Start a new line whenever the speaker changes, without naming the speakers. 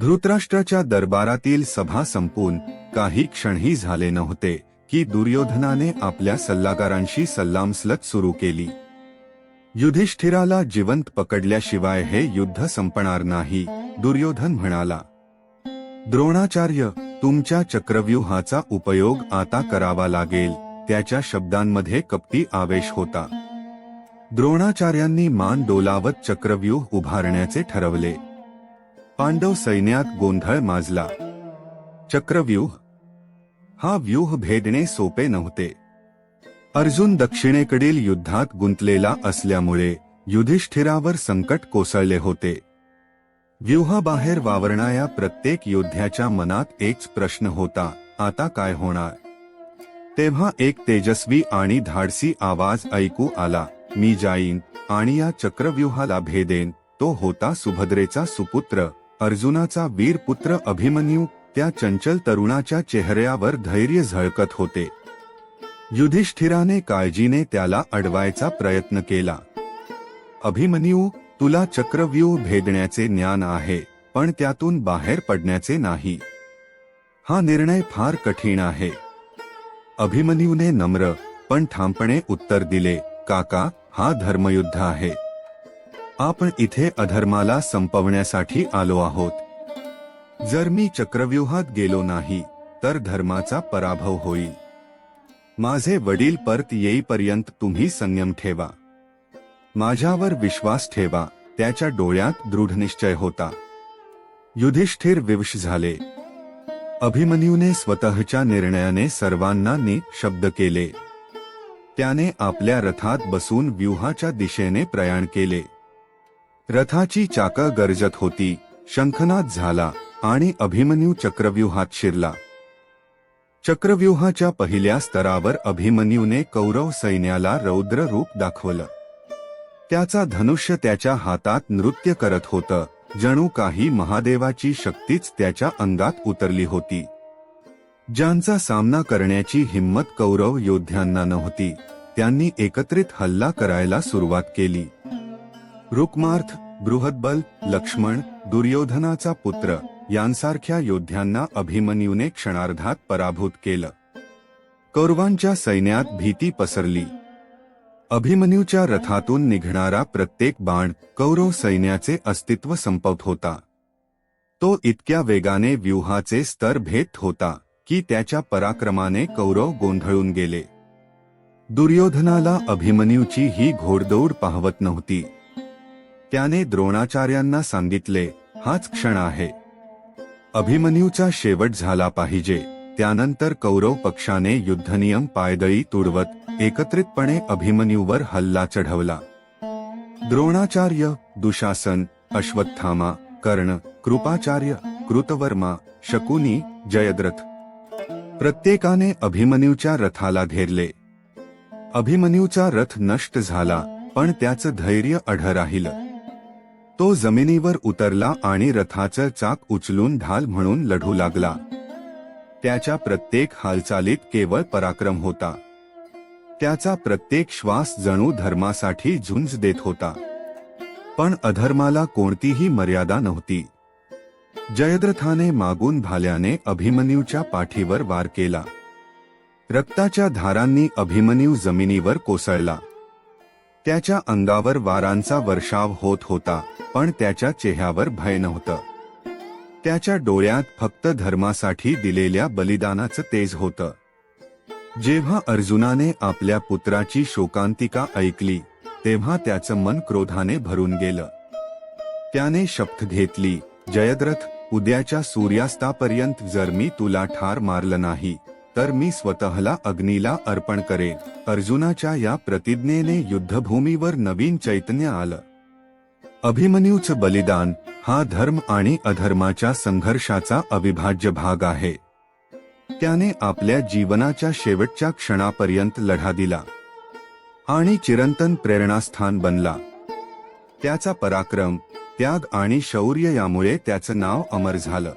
धृतराष्ट्राच्या दरबारातील सभा संपून काही क्षणही झाले नव्हते की दुर्योधनाने आपल्या सल्लागारांशी सल्लामसलत सुरू केली. युधिष्ठिराला जिवंत पकडल्याशिवाय हे युद्ध संपणार नाही दुर्योधन म्हणाला. द्रोणाचार्य तुमच्या चक्रव्यूहाचा उपयोग आता करावा लागेल त्याच्या शब्दांमध्ये कपटी आवेश होता. द्रोणाचार्यांनी मान डोलावत चक्रव्यूह उभारण्याचे ठरवले. पांडव सैन्यात गोंधळ माजला. चक्रव्यूह. हा व्यूह भेदणे सोपे नव्हते. अर्जुन दक्षिणेकडील युद्धात गुंतलेला असल्यामुळे युधिष्ठिरावर संकट कोसळले होते. व्यूहाबाहेर वावरणाऱ्या प्रत्येक योद्ध्याच्या मनात एकच प्रश्न होता आता काय होणार? तेव्हा एक तेजस्वी आणि धाडसी आवाज ऐकू आला मी जाईन आणि या चक्रव्यूहाला भेदेन तो होता सुभद्रेचा सुपुत्र अर्जुनाचा वीरपुत्र अभिमन्यू त्या चंचल तरुणाच्या चेहऱ्यावर धैर्य झळकत होते. युधिष्ठिराने काळजीने त्याला अडवायचा प्रयत्न केला. अभिमन्यू तुला चक्रव्यूह भेदण्याचे ज्ञान आहे पण त्यातून बाहेर पडण्याचे नाही. हा निर्णय फार कठीण आहे. अभिमन्यूने नम्र पण ठामपणे उत्तर दिले काका हा धर्मयुद्ध आहे. आपण इथे अधर्माला संपवण्यासाठी आलो आहोत. जर मी चक्रव्यूहात गेलो नाही तर धर्माचा पराभव होईल. माझे वडील परत येईपर्यंत तुम्ही संयम ठेवा. माझ्यावर विश्वास ठेवा त्याच्या डोळ्यात दृढनिश्चय होता. युधिष्ठिर विवश झाले. अभिमन्यूने स्वतःच्या निर्णयाने सर्वांना शब्द केले. त्याने आपल्या रथात बसून व्यूहाच्या दिशेने प्रयाण केले. रथाची चाकं गरजत होती. शंखनाद झाला आणि अभिमन्यू चक्रव्यूहात शिरला. चक्रव्यूहाच्या पहिल्या स्तरावर अभिमन्यूने कौरव सैन्याला रौद्र रूप दाखवलं. त्याचा धनुष्य त्याच्या हातात नृत्य करत होतं. जणू काही महादेवाची शक्तीच त्याच्या अंगात उतरली होती. ज्यांचा सामना करण्याची हिंमत कौरव योद्ध्यांना नव्हती. त्यांनी एकत्रित हल्ला करायला सुरुवात केली. रुक्मार्थ बृहद्बल लक्ष्मण दुर्योधनाचा पुत्र यांसारख्या योद्ध्यांना अभिमन्यूने क्षणार्धात पराभूत केलं. कौरवांच्या सैन्यात भीती पसरली. अभिमन्यूच्या रथातून निघणारा प्रत्येक बाण कौरव सैन्याचे अस्तित्व संपवत होता. तो इतक्या वेगाने व्यूहाचे स्तर भेद होता की त्याच्या पराक्रमाने कौरव गोंधळून गेले. दुर्योधनाला अभिमन्यूची ही घोडदौड पाहवत नव्हती. त्याने द्रोणाचार्यांना सांगितले हाच क्षण आहे. अभिमन्यूचा शेवट झाला पाहिजे. त्यानंतर कौरव पक्षाने युद्धनियम पायदळी तुडवत एकत्रितपणे अभिमन्यूवर हल्ला चढवला. द्रोणाचार्य दुशासन अश्वत्थामा कर्ण कृपाचार्य कृतवर्मा शकुनी जयद्रथ प्रत्येकाने अभिमन्यूच्या रथाला घेरले. अभिमन्यूचा रथ नष्ट झाला पण त्याचं धैर्य अढ राहिलं. तो जमिनीवर उतरला आणि रथाचं चाक उचलून ढाल म्हणून लढू लागला. त्याच्या प्रत्येक हालचालीत केवळ पराक्रम होता. त्याचा प्रत्येक श्वास जणू धर्मासाठी झुंज देत होता. पण अधर्माला कोणतीही मर्यादा नव्हती. जयद्रथाने मागून भाल्याने अभिमन्यूच्या पाठीवर वार केला. रक्ताच्या धारांनी अभिमन्यू जमिनीवर कोसळला. त्याच्या अंगावर वारांचा वर्षाव होत होता पण त्याच्या चेहऱ्यावर भय नव्हतं. त्याच्या डोळ्यात फक्त धर्मासाठी दिलेल्या बलिदानाचं तेज होतं. जेव्हा अर्जुनाने आपल्या पुत्राची शोकांतिका ऐकली तेव्हा त्याचं मन क्रोधाने भरून गेलं. त्याने शपथ घेतली जयद्रथ उद्याच्या सूर्यास्तापर्यंत जर मी तुला ठार मारलं नाही तर मी स्वतःला अग्नीला अर्पण करेन. अर्जुनाच्या या प्रतिज्ञेने युद्धभूमीवर नवीन चैतन्य आलं. अभिमन्यूचं बलिदान हा धर्म आणि अधर्माच्या संघर्षाचा अविभाज्य भाग आहे. त्याने आपल्या जीवनाच्या शेवटच्या क्षणापर्यंत लढा दिला. आणि चिरंतन प्रेरणास्थान बनला. त्याचा पराक्रम त्याग आणि शौर्य यामुळे त्याचं नाव अमर झालं.